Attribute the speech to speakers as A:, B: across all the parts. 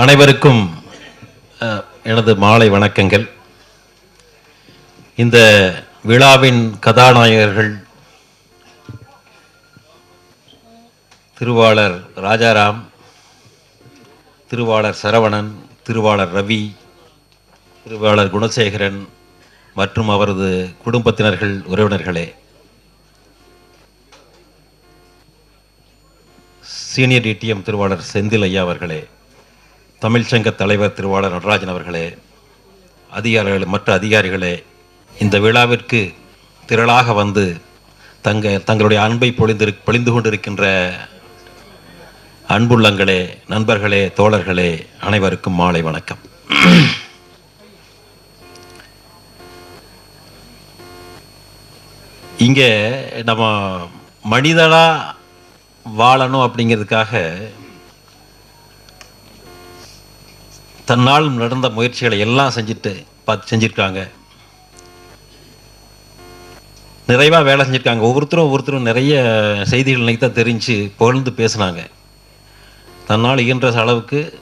A: அனைவருக்கும் எனது மாலை வணக்கங்கள். இந்த விழாவின் கதாநாயகர்கள் திருவாளர் ராஜாராம் திருவாளர் சரவணன் திருவாளர் ரவி திருவாளர் குணசேகரன் மற்றும் அவரது குடும்பத்தினர்கள் உறவினர்களே. சீனியர் டிடிஎம் திருவாளர் செந்தில் ஐயா அவர்களே. தமிழ்ச்சங்க தலைவர் திருவாளர் நடராஜன் அவர்களே அதிகாரிகள் மற்ற அதிகாரிகளே இந்த விழாவிற்கு திரளாக வந்து தங்க தங்களுடைய அன்பை பொழிந்திரு பொழிந்து கொண்டிருக்கின்ற அன்புள்ளங்களே நண்பர்களே தோழர்களே அனைவருக்கும் மாலை வணக்கம். இங்கே நம்ம மனிதனாக வாழணும் அப்படிங்கிறதுக்காக தன்னால் நடந்த முயற்சிகளை எல்லாம் செஞ்சுட்டு பார்த்து செஞ்சுருக்காங்க. நிறைவாக வேலை செஞ்சுருக்காங்க. ஒவ்வொருத்தரும் ஒவ்வொருத்தரும் நிறைய செய்திகள் இன்னைக்கு தான் தெரிஞ்சு புகழ்ந்து பேசுனாங்க. தன்னால் இயன்ற அளவுக்கு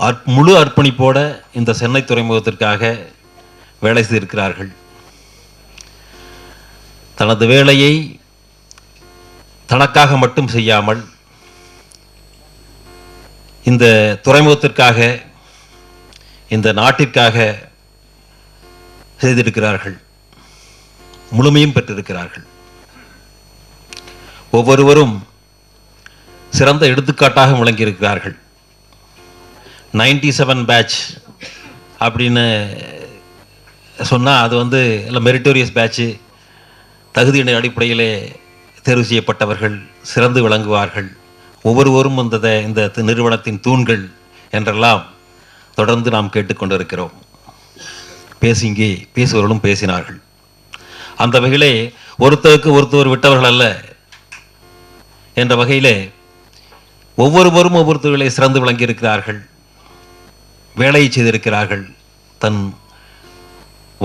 A: அற்- முழு அர்ப்பணிப்போட இந்த சென்னை துறைமுகத்திற்காக வேலை செய்திருக்கிறார்கள். தனது வேலையை தனக்காக மட்டும் செய்யாமல் இந்த துறைமுகத்திற்காக இந்த நாட்டிற்காக செய்திருக்கிறார்கள். முழுமையும் பெற்றிருக்கிறார்கள். ஒவ்வொருவரும் சிறந்த எடுத்துக்காட்டாக விளங்கியிருக்கிறார்கள். நைன்டி செவன் பேட்ச் அப்படின்னு சொன்னால் அது வந்து இல்லை மெரிட்டோரியஸ் பேட்ச்சு தகுதியின் அடிப்படையிலே தேர்வு செய்யப்பட்டவர்கள் சிறந்து விளங்குவார்கள். ஒவ்வொருவரும் இந்த த- இந்த நிறுவனத்தின் தூண்கள் என்றெல்லாம் தொடர்ந்து நாம் கேட்டுக்கொண்டிருக்கிறோம். பேசிங்கே பேசுபவர்களும் பேசினார்கள். அந்த வகையிலே ஒருத்தருக்கு ஒருத்தர் விட்டவர்கள் அல்ல என்ற வகையிலே ஒவ்வொருவரும் ஒவ்வொருத்தர்களை சிறந்து விளங்கியிருக்கிறார்கள். வேலையை செய்திருக்கிறார்கள். தன்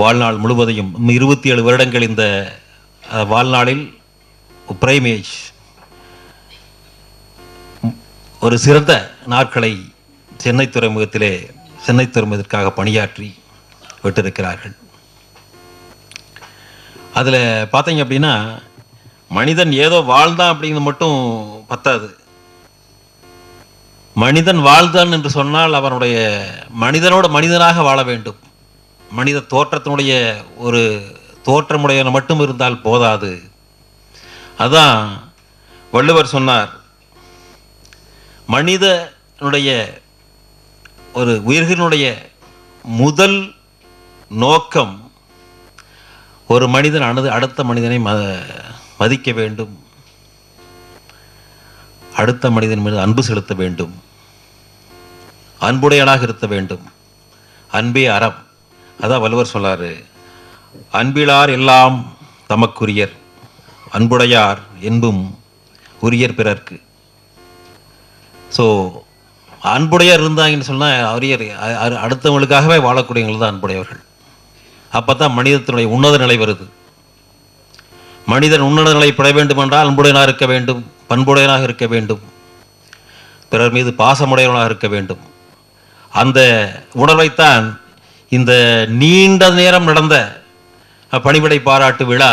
A: வாழ்நாள் முழுவதையும் இருபத்தி ஏழு வருடங்கள் இந்த வாழ்நாளில் பிரைமேஜ் ஒரு சிறந்த நாட்களை சென்னை துறைமுகத்திலே சென்னை திரும்புவதற்காக பணியாற்றி விட்டிருக்கிறார்கள். அதில் பார்த்தீங்க அப்படின்னா மனிதன் ஏதோ வாழ்ந்தான் அப்படிங்கிறது மட்டும் பத்தாது. மனிதன் வாழ்ந்தான் என்று சொன்னால் அவனுடைய மனிதனோட மனிதனாக வாழ வேண்டும். மனித தோற்றத்தினுடைய ஒரு தோற்றமுடையவன் மட்டும் இருந்தால் போதாது. அதான் வள்ளுவர் சொன்னார் மனிதனுடைய ஒரு உயிர்களினுடைய முதல் நோக்கம் ஒரு மனிதன் அனது அடுத்த மனிதனை ம மதிக்க வேண்டும். அடுத்த மனிதன் மீது அன்பு செலுத்த வேண்டும். அன்புடையனாக இருக்க வேண்டும். அன்பே அறம். அதான் வள்ளுவர் சொல்லாரு. அன்பிலார் எல்லாம் தமக்குரியர். அன்புடையார் என்பும் உரியர் பிறர்க்கு. ஸோ அன்புடையாக இருந்தாங்கன்னு சொன்னால் அரியர் அடுத்தவங்களுக்காகவே வாழக்கூடியவங்க தான் அன்புடையவர்கள். அப்போ தான் மனிதத்தினுடைய உன்னத நிலை வருது. மனிதன் உன்னத நிலை பெற வேண்டும் என்றால் அன்புடையனாக இருக்க வேண்டும் பண்புடையனாக இருக்க வேண்டும். பிறர் மீது பாசமுடையவனாக இருக்க வேண்டும். அந்த உணர்வைத்தான் இந்த நீண்ட நேரம் நடந்த பணிவிடை பாராட்டு விழா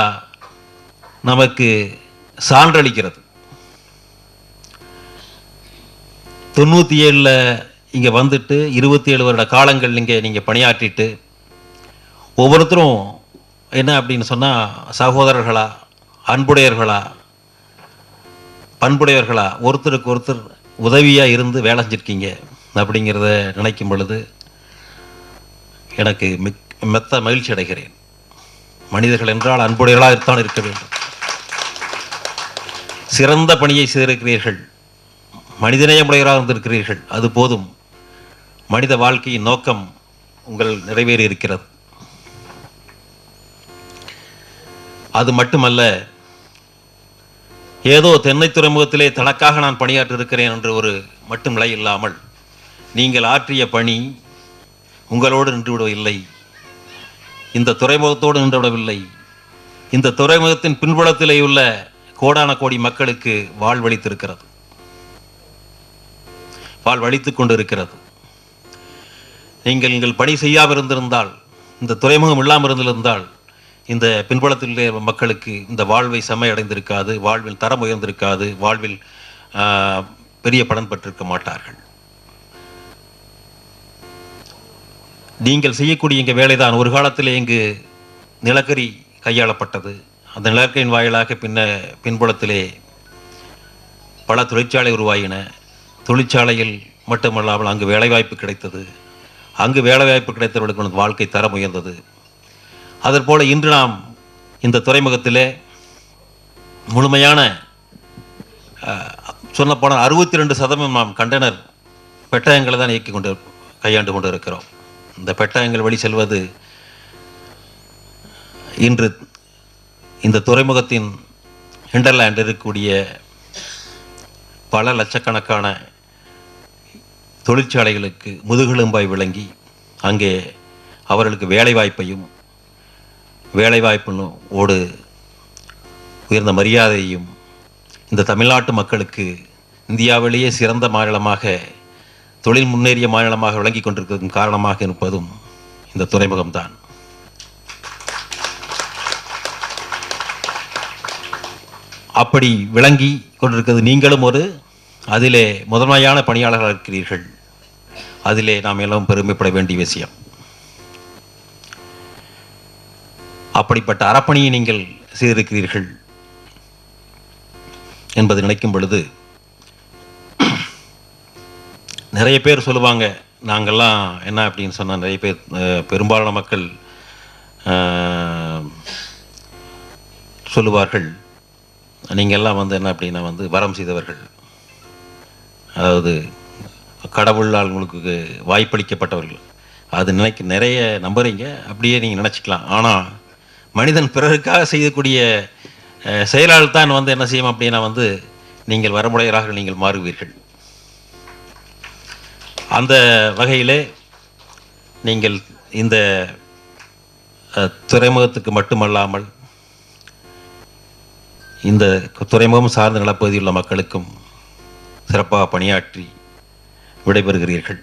A: நமக்கு சான்றளிக்கிறது. தொண்ணூற்றி ஏழில் இங்கே வந்துட்டு இருபத்தி ஏழு வருட காலங்கள் இங்கே நீங்கள் பணியாற்றிட்டு ஒவ்வொருத்தரும் என்ன அப்படின்னு சொன்னால் சகோதரர்களா அன்புடையர்களா பண்புடையவர்களா ஒருத்தருக்கு ஒருத்தர் உதவியாக இருந்து வேலை செஞ்சுருக்கீங்க அப்படிங்கிறத நினைக்கும் பொழுது எனக்கு மிக் மெத்த மகிழ்ச்சி அடைகிறேன். மனிதர்கள் என்றால் அன்புடையவர்களாகத்தான் இருக்க வேண்டும். சிறந்த பணியை செய்திருக்கிறீர்கள். மனிதநேயமுடையவராக இருந்திருக்கிறீர்கள் அது போதும். மனித வாழ்க்கையின் நோக்கம் உங்கள் நிறைவேறி இருக்கிறது அது மட்டுமல்ல ஏதோ தென்னை துறைமுகத்திலே தனக்காக நான் பணியாற்றிருக்கிறேன் என்று ஒரு மட்டும் நிலை இல்லாமல் நீங்கள் ஆற்றிய பணி உங்களோடு நின்றுவிடவில்லை. இந்த துறைமுகத்தோடு நின்றுவிடவில்லை. இந்த துறைமுகத்தின் பின்புலத்திலே உள்ள கோடான கோடி மக்களுக்கு வாழ்வளித்திருக்கிறது. வாழ்வளித்துக் கொண்டு கொண்டிருக்கிறது. நீங்கள் நீங்கள் பணி செய்யாமிருந்திருந்தால் இந்த துறைமுகம் இல்லாமல் இருந்திருந்தால் இந்த பின்புலத்தில் மக்களுக்கு இந்த வாழ்வை செம்மை அடைந்திருக்காது வாழ்வில் தரம் உயர்ந்திருக்காது வாழ்வில் பெரிய பலன் பெற்றிருக்க மாட்டார்கள். நீங்கள் செய்யக்கூடிய இங்கே வேலைதான். ஒரு காலத்தில் இங்கு நிலக்கரி கையாளப்பட்டது. அந்த நிலக்கரியின் வாயிலாக பின்ன பின்புலத்திலே பல தொழிற்சாலை உருவாயின. தொழிற்சாலையில் மட்டுமல்லாமல் அங்கு வேலைவாய்ப்பு கிடைத்தது. அங்கு வேலைவாய்ப்பு கிடைத்தவர்களுக்கு வாழ்க்கை தரம் உயர்ந்தது அதற்போல் இன்று நாம் இந்த துறைமுகத்திலே முழுமையான சொல்லப்போனால் அறுபத்தி ரெண்டு சதவீதம் நாம் கண்டெய்னர் பெட்டகங்களை தான் இயக்கி கொண்டு கையாண்டு கொண்டு இருக்கிறோம் இந்த பெட்டகங்கள் வழி செல்வது இன்று இந்த துறைமுகத்தின் ஹிண்டர்லேண்ட் இருக்கக்கூடிய பல லட்சக்கணக்கான தொழிற்சாலைகளுக்கு முதுகெலும்பாய் விளங்கி அங்கே அவர்களுக்கு வேலைவாய்ப்பையும் வேலைவாய்ப்பு ஓடு உயர்ந்த மரியாதையையும் இந்த தமிழ்நாட்டு மக்களுக்கு இந்தியாவிலேயே சிறந்த மாநிலமாக தொழில் முன்னேறிய மாநிலமாக விளங்கி கொண்டிருக்கிறதும் காரணமாக இருப்பதும் இந்த துறைமுகம்தான். அப்படி விளங்கி கொண்டிருக்கிறது நீங்களும் ஒரு அதிலே முதன்மையான பணியாளர்களாக இருக்கிறீர்கள். அதிலே நாம் எல்லாம் பெருமைப்பட வேண்டிய விஷயம். அப்படிப்பட்ட அறப்பணியை நீங்கள் செய்திருக்கிறீர்கள் என்பது நினைக்கும் பொழுது நிறைய பேர் சொல்லுவாங்க நாங்கள்லாம் என்ன? அப்படின்னு சொன்னால் நிறைய பேர் பெரும்பாலான மக்கள் சொல்லுவார்கள் நீங்கள்லாம் வந்து என்ன அப்படின்னா வந்து வரம் செய்தவர்கள். அதாவது கடவுளால் உங்களுக்கு வாய்ப்பளிக்கப்பட்டவர்கள். அது நினைக்க நிறைய நம்புறீங்க. அப்படியே நீங்கள் நினச்சிக்கலாம். ஆனால் மனிதன் பிறருக்காக செய்யக்கூடிய செயலால் தான் வந்து என்ன செய்யும் அப்படின்னா வந்து நீங்கள் வரமுடையராக நீங்கள் மாறுவீர்கள். அந்த வகையிலே நீங்கள் இந்த துறைமுகத்துக்கு மட்டுமல்லாமல் இந்த துறைமுகம் சார்ந்த நிலப்பகுதியில் உள்ள மக்களுக்கும் சிறப்பாக பணியாற்றி விடைபெறுகிறீர்கள்.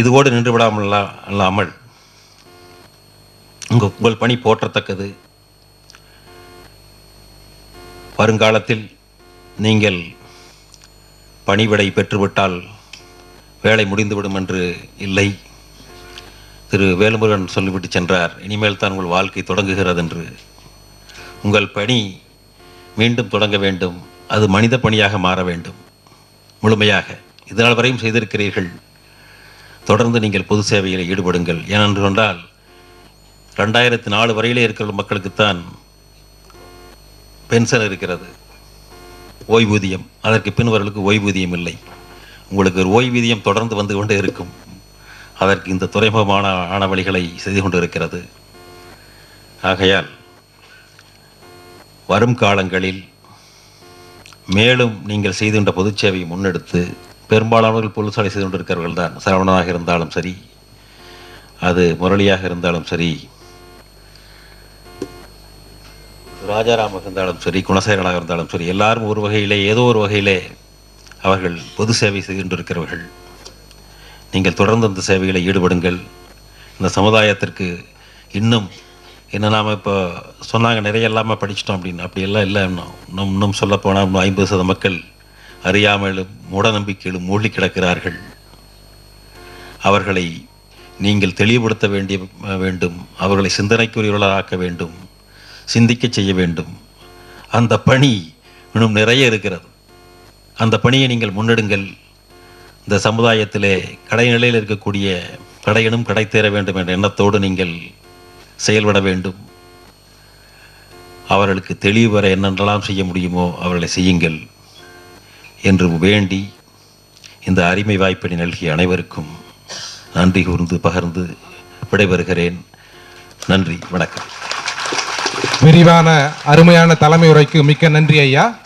A: இதுவோடு நின்று விடாமல் அல்லாமல் உங்கள் உங்கள் பணி போற்றத்தக்கது. வருங்காலத்தில் நீங்கள் பணிவிடை பெற்றுவிட்டால் வேலை முடிந்துவிடும் என்று இல்லை. திரு வேலுமுருகன் சொல்லிவிட்டு சென்றார் இனிமேல் தான் உங்கள் வாழ்க்கை தொடங்குகிறது என்று உங்கள் பணி மீண்டும் தொடங்க வேண்டும். அது மனித பணியாக மாற வேண்டும். முழுமையாக. இதனால் வரையும் செய்திருக்கிறீர்கள். தொடர்ந்து நீங்கள் பொது சேவையில் ஈடுபடுங்கள். ஏனென்று கொண்டால் ரெண்டாயிரத்தி நாலு வரையிலே இருக்கிற மக்களுக்குத்தான் பென்ஷன் இருக்கிறது. ஓய்வூதியம். அதற்கு பின்வர்களுக்கு ஓய்வூதியம் இல்லை. உங்களுக்கு ஒரு ஓய்வூதியம் தொடர்ந்து வந்து கொண்டே இருக்கும். அதற்கு இந்த துறைமுகமான ஆணவழிகளை செய்து கொண்டிருக்கிறது. ஆகையால் வரும் காலங்களில் மேலும் நீங்கள் செய்துகின்ற பொதுச்சேவையை முன்னெடுத்து பெரும்பாலானவர்கள் பொருள்சாலை செய்து கொண்டிருக்கிறவர்கள் தான் சரவணனாக இருந்தாலும் சரி அது முரளியாக இருந்தாலும் சரி ராஜாராமாக இருந்தாலும் சரி குணசேகரனாக இருந்தாலும் சரி எல்லாரும் ஒரு வகையிலே ஏதோ ஒரு வகையிலே அவர்கள் பொது சேவை செய்து கொண்டிருக்கிறவர்கள். நீங்கள் தொடர்ந்து அந்த சேவைகளை ஈடுபடுங்கள். இந்த சமுதாயத்திற்கு இன்னும் என்ன நாம் இப்போ சொன்னாங்க நிறைய இல்லாமல் படிச்சிட்டோம் அப்படின்னு. அப்படியெல்லாம் இல்லை இன்னும் இன்னும் இன்னும் சொல்லப்போனால் இன்னும் ஐம்பது சத மக்கள் அறியாமலும் மூடநம்பிக்கையிலும் மூழ்கி கிடக்கிறார்கள். அவர்களை நீங்கள் தெளிவுபடுத்த வேண்டிய வேண்டும். அவர்களை சிந்தனைக்குரியவர்களாக்க வேண்டும். சிந்திக்க செய்ய வேண்டும். அந்த பணி இன்னும் நிறைய இருக்கிறது. அந்த பணியை நீங்கள் முன்னெடுங்கள். இந்த சமுதாயத்திலே கடைநிலையில் இருக்கக்கூடிய கடையனும் கடை தேர வேண்டும் என்ற எண்ணத்தோடு நீங்கள் செயல்பட வேண்டும். அவர்களுக்கு தெளிவு வர என்னென்றலாம் செய்ய முடியுமோ அவர்களை செய்யுங்கள் என்று வேண்டி இந்த அருமை வாய்ப்பினை நல்கிய அனைவருக்கும் நன்றி கூர்ந்து பகிர்ந்து விடைபெறுகிறேன். நன்றி வணக்கம்.
B: விரிவான அருமையான தலைமை உரைக்கு மிக்க நன்றி ஐயா.